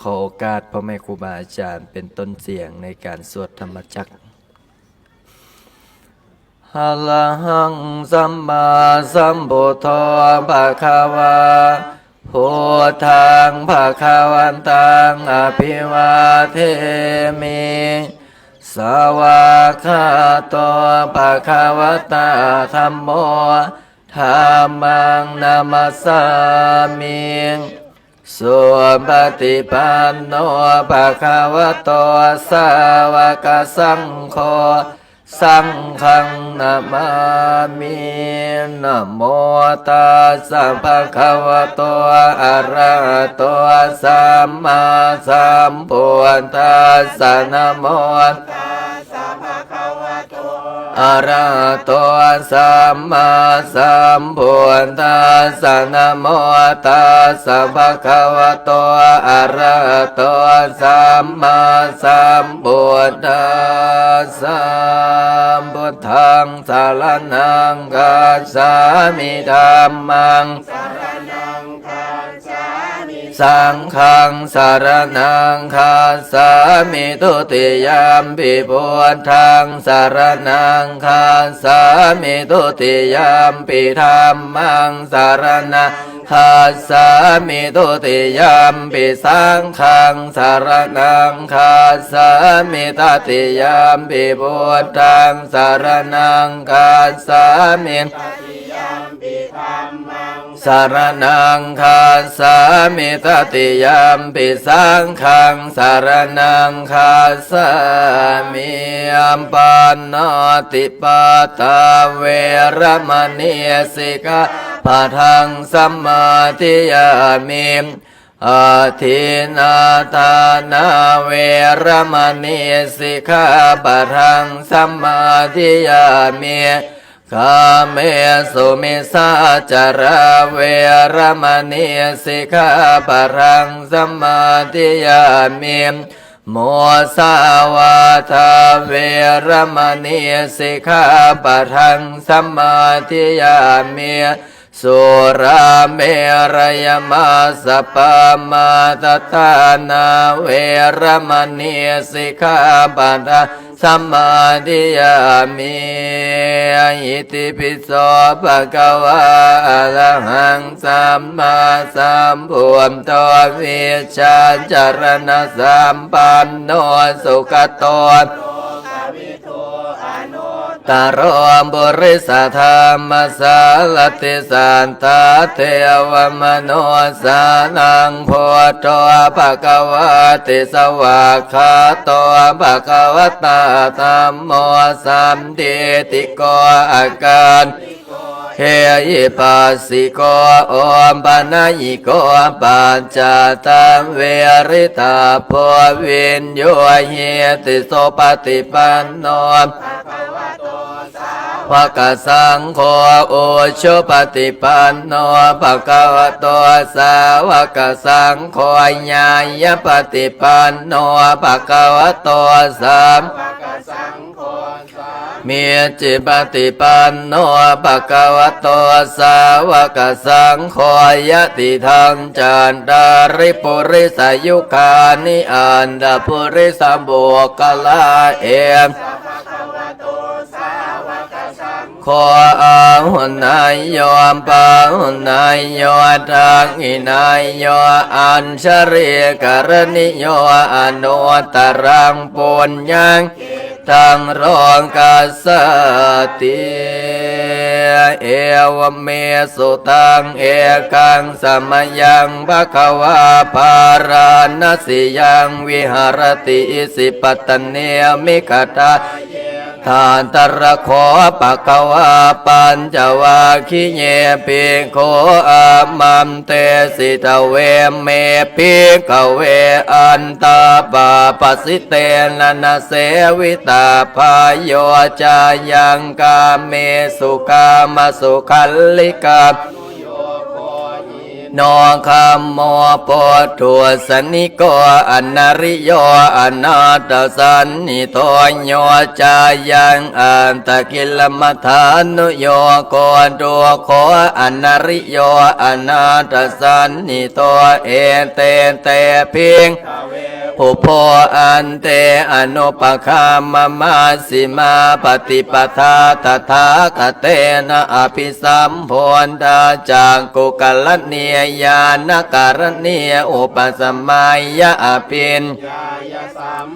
ขอโอกาสพ่อแม่ครูบาอาจารย์เป็นต้นเสียงในการสวดธรรมจักรฮัลหังสัมมาสัมพุทโธภะคะวาพุทธังภะคะวันตังอภิวาเทมิสวากขาโตภะคะวะตาธัมโมธรรมังนามัสสามิ สุปฏิปันโนภะคะวะโตสาวกสังโฆสังฆังนามามินโมตัสสะภะคะวะโตอะระหะโตสัมมาสัมพุทธัสสะนะโม อะระหะโตสัมมาสัมพุทธัสสะนะโมตัสสะภะคะวะโตอะระหะโตสัมมาสัมพุทธัสสะพุทธังสารนังกัจฉามิธัมมังสารนังกัส ฆังสารนังคาสามิทุติยามปิพุทธังสารนังคาสามิทุติยามปิธรรมังสารนังคาสามิทุติยามปิสังฆังสารนังคาสามิตติยามปิพุทธังสารนังคาสามิ สารนังคาสามิตติยามปิสังขังสารนังคาสามิอัมปันนติปาตาเวรมณีสิกาปะทังสัมมาทิยามิอาทินาทานาเวรมณีสิกขาปะทังสัมมาทิยามิ กามเมสุมิสาจาราเวรมณีสิกขาปรังสมมาธิยามิโมสาวาทาเวรมณีสิกขาปรังสมมาธิยามิสุราเมรยมาสปามาตตานาเวรมณีสิกขาปะรัง สัมมาทิยามิอิติปิโสภะคะวะอะระหังสัมมาสัมพุทโธวิชาจารณะสัมปันโนสุขโต ตารมบุริสธรรมสารติสันตาเทวมโนสานังโพธภะคะวะติสวากขาโตภะคะวะตาธรรมโมสัมเดติโกอาการ เฮยิปัสสิโกโอมปนายิโกปัจจตังเวริตาโพวินโยเฮติโสปฏิปันโนภะกสังโฆโอชุปฏิปันโนภะคะวะโตสาวกสังโฆญาญปฏิปันโนภะคะวะโตสัม มีจิปฏิปันโนภะคะวะโตสาวกสังโฆยติทังจันดาริปุริสายุคานิอันดาปุริสัมบุกลาเอมขออาหุนายโยมปาหุนายโยทังอินายโยอัญชริกรณิโยอนุตรังปุญญัง ทังรองกาสติเอวเมสุตังเอกังสมยังบะคะวาปารานสิยังวิหารติสิปตตเนมิกตา ทานตระโคปะกวาปัญจวาคิเยปิโคอามัมเตสิตเวเมปิกเวอันตาปาปสิเตนนะเสวิตาพายโยจายังกาเมสุกามสุขัลลิกา นอคำโมปทัวสนิโกอนาริโยอนาตสันนิโตโยจายังอันตะกิลมัทานุโยโกตุโคอนาริโยอนาตสันนิโตเอเตเตเพียง ผู้โพอันเตอนุปคามมาสิมาปฏิปทาตถาคเตนะอภิสัมพนตาจากกุกลเนียญาณการเนียอุปสมัยยะอภินยาสัม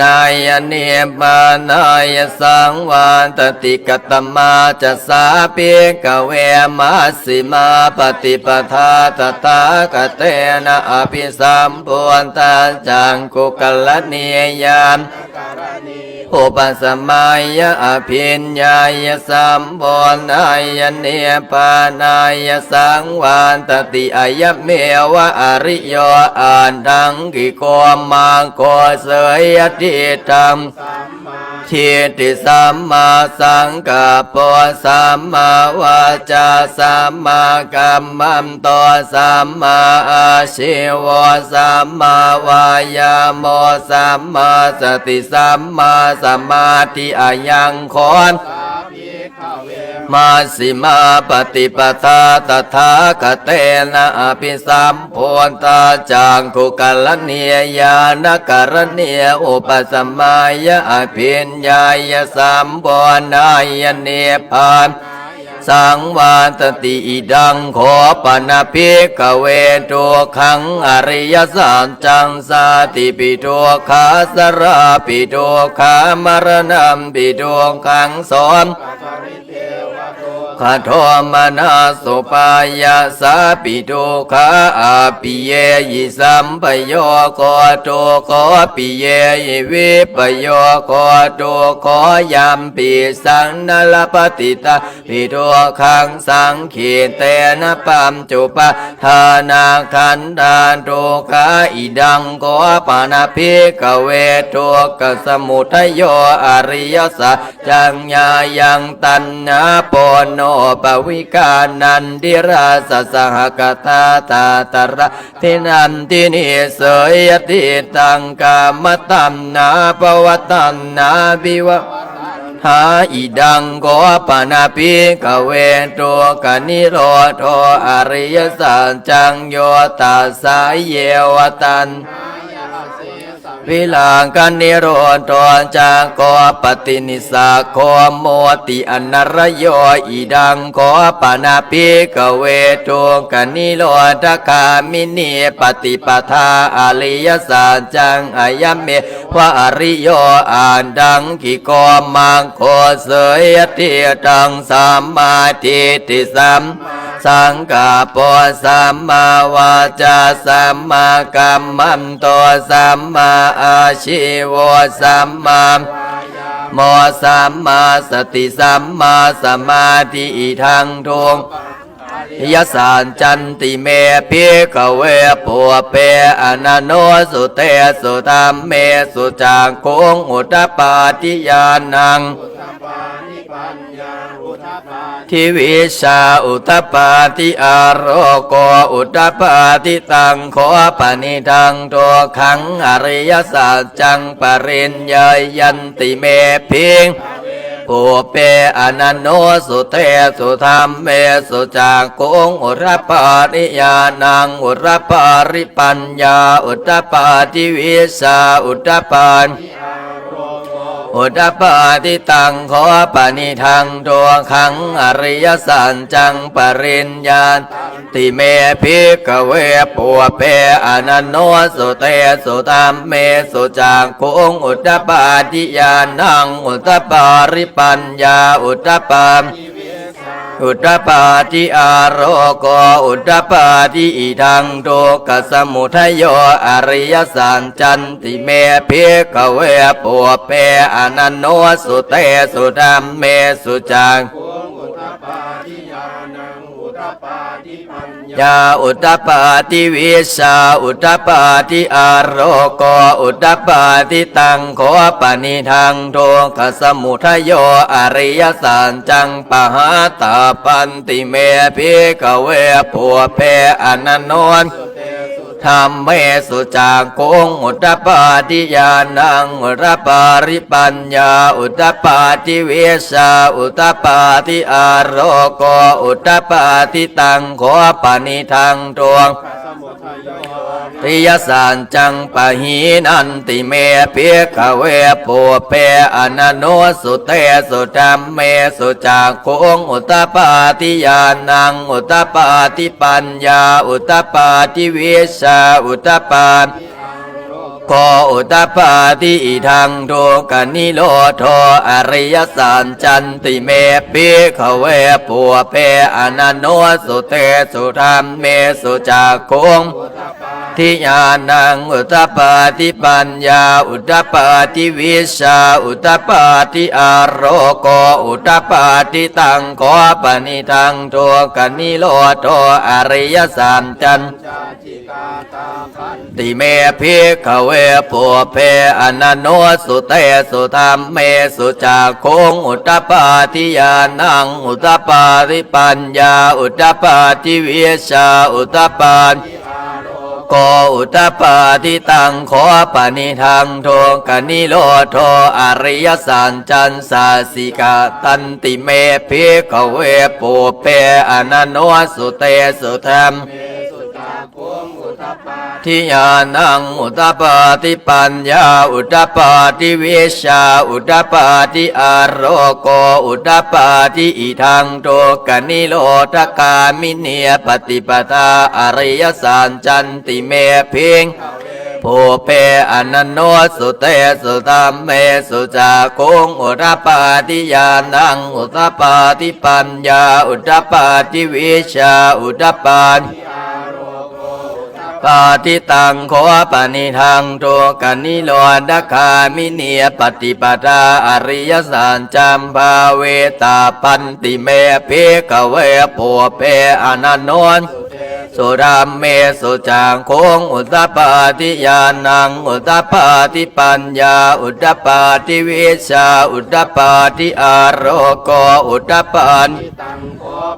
นายเนียมานายสังวานตติกตมาจะสาเปีกเวมาสิมาปฏิปทาตถาคเตนะอภิสัมโพนตาจังกุกลเนียาณการณีอุปสมัยะอภิญญายสัมโพนายเนียปานายสังวานตติอายเมวะอริโยอานดังกิโกมังโกเสยยติตัมทิฏฐิสัมมาสังกัปปะสัมมาวาจาสัมมากัมมันโตสัมมาอาชิวสัมมาวายาโมสัมมาสติสัมมาสมาธิอายังคอนสาภิกขเว มาสิมาปฏิปทาตถาคเตนะอภิสัมโพนตาจังคุกลเนียญาณการเนียอุปสมัยยะอภิญญายสัมโพนายเนพานสังวาตติอิดังขอปนาภิกเวตุขังอริยสัจจังสาติปิโตขาสราปิโตขามรณะปิโตขังสอน ขโทมนาสุปายาสาปิโตขาอาปิเยยิสัมปโยโกโตโกปิเยยิวิปโยโกโตโกยามปิสังนลปติตาปิโตขังสังขีเตนะปัมจุปะทานาคันดานโตกาอิดังโกปานาภิกเวโตกสมุทโยอริยสัจจังญายังตันนาปโนปวิกานันดิราสสหกตาตาตระทินันตินิเสยติตังกามตัมนาปวัตตันนาบิวะหาอิดังโกปนาปิกเวโตกนิโรโทอริยสัจจังโยตัสสายเยวตัน วิลางกันนิโรธจากโกปฏินิสาโคโมติอนรโยอิดังโกปนาปิกเวโตกนิโรธคามินีปฏิปทาอริยสัจจังอายเมวะอริโยอ่านดังกิโกมังโคเสยติตังสัมมาทิฏฐิสัม สังกาปสัมมาวาจาสัมมากัมมันโตสัมมาอาชิวสัมมาโมสัมมาสติสัมมาสมาธิทังทุงยสานจันติเมพิกเวปัวเปอนันโนสุเตสุธรรมเมสุจางโคงอุตตปาทิยานัง ทิวิชาอุตตปาติอารโกอุตตปาติตังขอปณิทังตัวขังอริยสัจจังปริญญายันติเมพิงปุเปอนันโนสุเตสุธรรมเมสุจากกงอุรปาริยานังอุรปาริปัญญาอุตตปาติวิชาอุตตปา อุตปาติตังขอปณิทังตัวขังอริยสัจจังปริญญาติเมพิกเวปัวเปอนันโนสุเตสุตามเมสุจากคุงอุตปาติยานังอุตปาริปัญญาอุตตปา อุตปาติอารโกอุตปาติอิทังโตกสมุทโยอริยสันจันติเมเพิกเวปัวเปอนันโนสุเตสุธรรมเมสุจัง ยานังอุทปาทิปัญาอุตปาติวิชาอุตปาติอารโกอุตตปาติตังโขปนิทังโทขสมุทโยอริยสันจังปหาตาปันติเมพิกเวปัวเพอนันนน ธรรมเมสุจางโกงอุตตปาติญาณังอุตตปาริปัญญา อุตตปาติเวชาอุตตปาติอารโกอุตตปาติตังขอปณิทังตวง ติยสานจังปะหีนันติเมเพียขเวปูเปอนันโนสุเตสุธรรมเมสุจากโคงอุตตปาติยานังอุตตปาติปัญญาอุตตปาติวิชาอุตตปา โกอุตปาติทังโทกนิโลโทอริยสันจันติเมปิขเวปัวเปอนันโนสุเตสุธรรมเมสุจากคง ทิญาณังอุตปาติปัญญา อุตปาติวิชาอุตปาติอารโรโกอุตปาติตังขอปณิทังโทกนิโลโทอริยสามจันติเมพิขเวปัวเพอนันโนสุเตสุธรรมเมสุจากโคงอุตปาติญาณังอุตปาติปัญญา อุตปาติวิชาอุตปา โกอุตตปาทิตังขอปณิทังโทกนิโลโทอริยสันจันสาสิกาตันติเมพิกเวปูเปอนันโนสุเตสุธรรมเมสุตาภูมิอุตปา ทิยานังอุตปาติปัญญา อุตปาติวิชา อุตปาติอารโรโก อุตปาติอิทังโตกนิโลทกามิเนียปฏิปทาอริยสันจันติเมพิงภูเปอนันโนสุเตสุธรรมเมสุจากงอุตปาติญาณังอุตปาติปัญญา อุตปาติวิชาอุตตปา ปาติตังโคปนิทังโทกนิโลดคามิเนียปฏิปทาอริยสัจจัมภาเวตาปันติเมเพกเวปัวเปอนันโนน สุรามเมสุจางโคงอุตตปาติญาณังอุตตปาติปัญญา อุตตปาติวิชา อุตตปาติอารโกอุตตปาน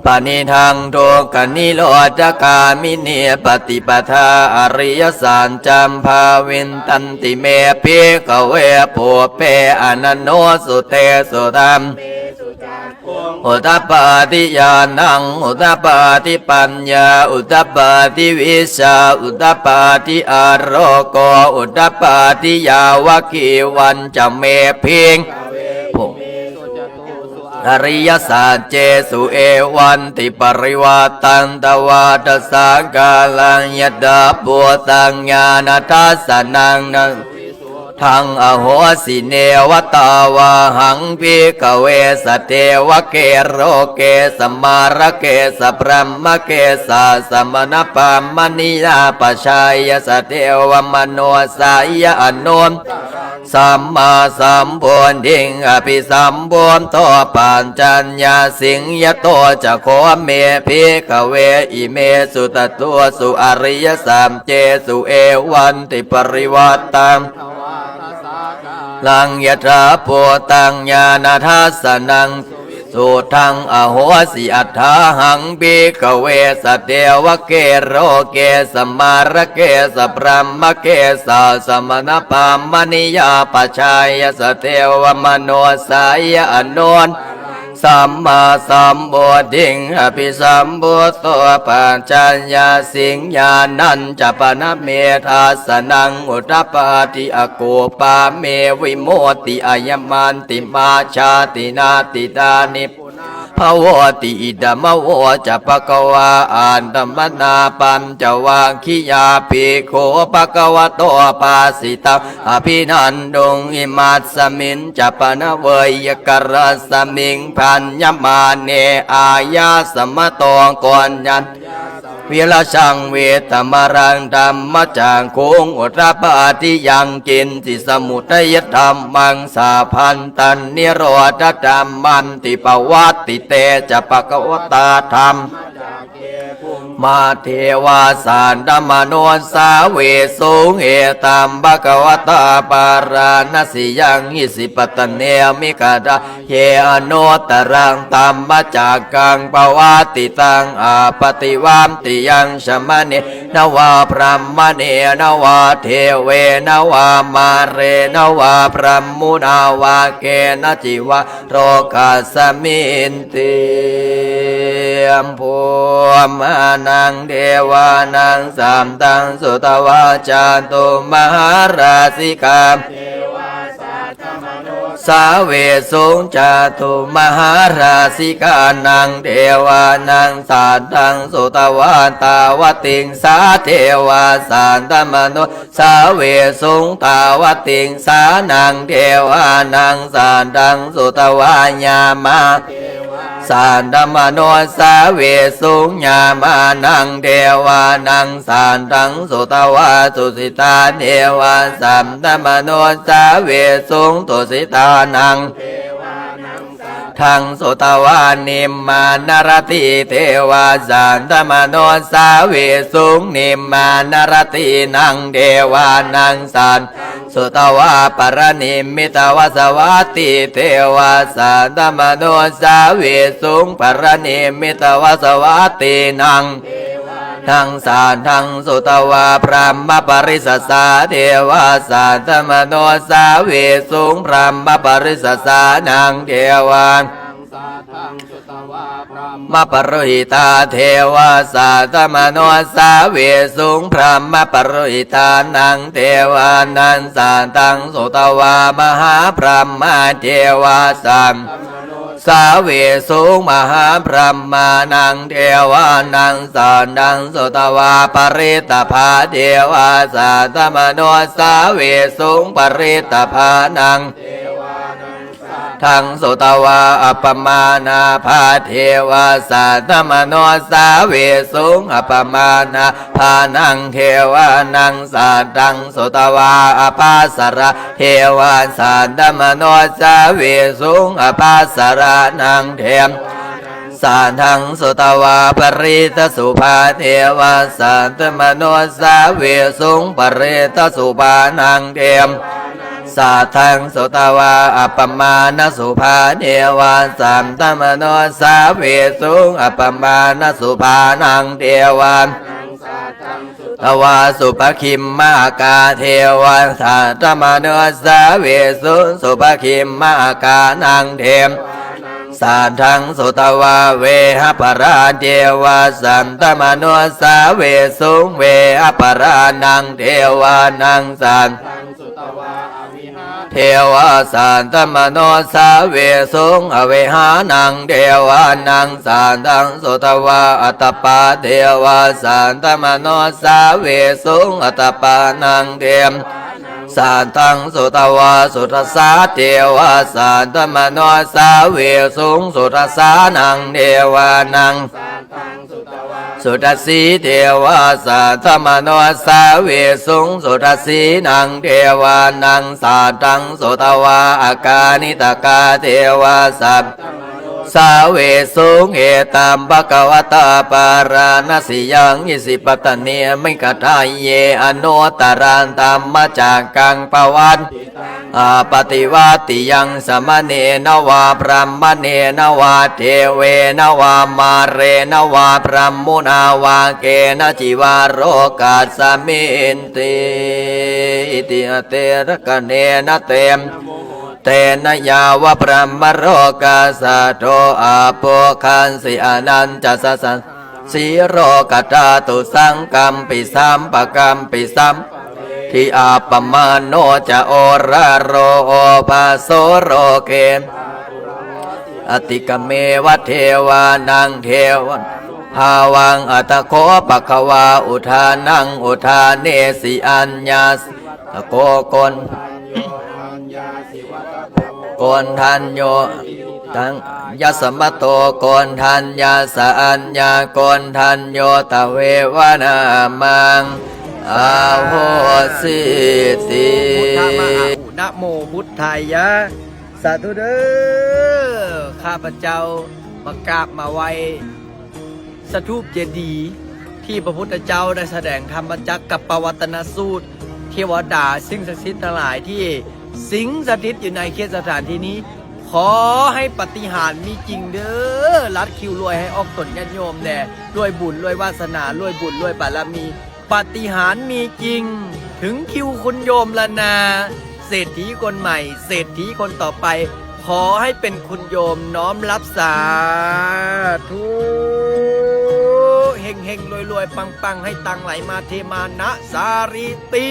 ปณิทังโทกนิโลจกามิเนปฏิปทาอริยสารจัมภาวินตันติเมพิกเวปุเปอนันโนสุเตสุธรรมเมสุตาโอุตตปาติญาณังอุตตปาติปัญญา อุตตปาติวิชาอุตตปาติอารโกอุตตปาติยาวกีวันจะเมเวผเมสุจตุสุอริยสัจเจสุเอวันติปริวาตันตวาตสากาลังยดาปัวตังญาณทัสสนังนัง ทังอโหสิเนวตาวาหังพิกเวสเทวเกโรเกสมารเกสพรหมเกสาสมณปามณิยาปชายสเทวมโนสายอนุนสัมมาสัมพุทธิงอภิสัมพุทโตปัญจัญญาสิงยโตจะโคเมพิกเวอิเมสุตตัวสุอริยสามเจสุเอวันติปริวัตตัง ลังยถาโพตังญาณทัสสนังสุทังอโหสิอัฏฐาหังบิกเวสเทวเกโรเกสมารเกสพรหมเกสาสมณปามณิยาปชายสเทวมโนสายอนน สัมมาสัมบูติงอภิสัมพุทโตปัญจญาสิงญานันจะปนเมธาสนังอุตปาติอโกปาเมวิโมติอายมันติมาชาตินาติดานิป ภวติอิดมโวจะปะกวาอันตมนาปัญจวังคิยาปิโคปะกวะโตปาสิตังอภินันดงอิมัสมินจะปนเวยกรสมิงพันยมาเนอายาสมตองกอนยันวิลชังเวตมรังธรรมจังคงอุตรปาติยังกินสิสมุทัยธรรมังสาพันตันนิโรธธรรมันติปวัตติเตจะปะกวตาธรรม มาเทวาสานดมโนสาเวสุงเอตัมบกวตาปาราณสิยังหิสิปตเนมิกาดาเยอโนตรังตัมมาจากกังปวาติตังอาปฏิวามติยังชมเนนวาพรหมเนนวาเทเวนวามาเรนวาพรหมุนาวาเกนจิวะโรกัสมินติยมภูมานังเทวานังสามตังสุตวาจาตุมหาราสิกามสาเวสุงจาตุมหาราสิกานังเทวานังสาตังสุตวาตาวติงสาเทวาสานตมโนสาเวสุงตาวติงสานังเทวานังสาตังสุตวายามา สานธรรมโนสาเวสุญญามานังเทวานังสานทังสุตวาสุสิตาเทวาสัมธรรมโนสาเวสุงตุสิตานังทั ทังสุตวานิมมานารติเทวาสานธมโนสาเวสุงนิมมานารตินังเทวานังสานสุตวาปรณิมิตวสวัติเทวาสานธมโนสาเวสุงปรณิมิตวสวัตตินัง ทั้งสารทั้งสุตวาพรหมปริสสาเทวาสาธรรมโนสาเวสุงพรหมปริสสานังเทวาทังสาทังสุตวาพรหมมปรุหิตาเทวาสาธมโนสาเวสุงพรหมปรุหิตานังเทวานันสาตังสุตวามหาพรหมเทวาสัม สาเวสูงมหาพรหมานังเทวานังสานังสุตวาปริตภาเทวาสาธมโนสาเวสูงปริตภานังทั ทังสุตวาอัปปมานาภาเทวาสาธมโนสาเวสุงอัปมานาภานังเทวานังสาตังสุตวาอภาสระเทวาสาธมโนสาเวสุงอภาสระนังเทมสาทังสุตวาปริตสุภาเทวาสันตมโนสาเวสุงปริตสุภานังเทม สาทังสุตวาอัปมาณสุภาเทวาสัมตมโนสาเวสุงอัปมาณสุภานังเทวาทวาสุภคิมมากาเทวาสาธรรมโนสาเวสุสุภคิมมากานังเทมสาทังสุตวาเวหปราเทวาสัมตมโนสาเวสุงเวหปรานังเทวานังสัน เทวาสันตมโนสาเวสุงอเวหานังเทวานังสันตังสุตวาอัตตปาเทวาสันตมโนสาเวสุงอัตตปานังเทมสาตังสุตวาสุทสาเทวาสาตมโนสาเวสุงสุทสานังเทวานังสาทังสุตวา สุทสีเทวาสาตมโนสาเวสุงสุทสีนังเทวานังสาตังสุทวาอากานิตกาเทวาสัพ สาเวสุงเอตัมภะกวตาปาราณสิยังอิสิปตเนมิกทายเยอโนตารันตัมมาจากกังปวันอาปฏิวาติยังสมเนนวาพรหมเนนวาเทเวนวามาเรนวาพรหมุนาวาเกนจิวาโรกาสมินติอิติอเตระกเนนเตม เตนยาวะพระมโรกาสะโทอาโปคันสิอนันจะสสันสีโรกตาตุสังกัมปิสัมปะกัมปิสัมที่อาปมาโนจะโอระโรโอภาโสโรเกมอติกเมวะเทวานังเทวันภาวังอัตโคปะคะวาอุทานังอุทาเนสิอัญญาสตะโกกน กนทันโยตังยสมโตโกนทันยาสะอัญญาโกนทันโยตเววนามังอาโหสิติพุทธมหาอุนะโมพุทธายะ สาธุเด้อข้าพเจ้ามากราบมาไว้สถูปเจดีย์ที่พระพุทธเจ้าได้แสดงธรรมจักกับปวัตนสูตร เทวดาสิ่งศักดิ์สิทธิ์ทั้งหลายที่ สิงสถิตอยู่ในเขตสถานที่นี้ ขอให้ปฏิหารมีจริงเด้อรัดคิวรวยให้ออกตนญาติโยมแน่ด้วยบุญด้วยวาสนาด้วยบุญด้วยบารมี ปฏิหารมีจริง ถึงคิวคุณโยมละนา เศรษฐีคนใหม่ เศรษฐีคนต่อไป ขอให้เป็นคุณโยมน้อมรับสาธุเฮงเฮงรวยรวยปังปังให้ตังไหลมาเทมานะสาริติ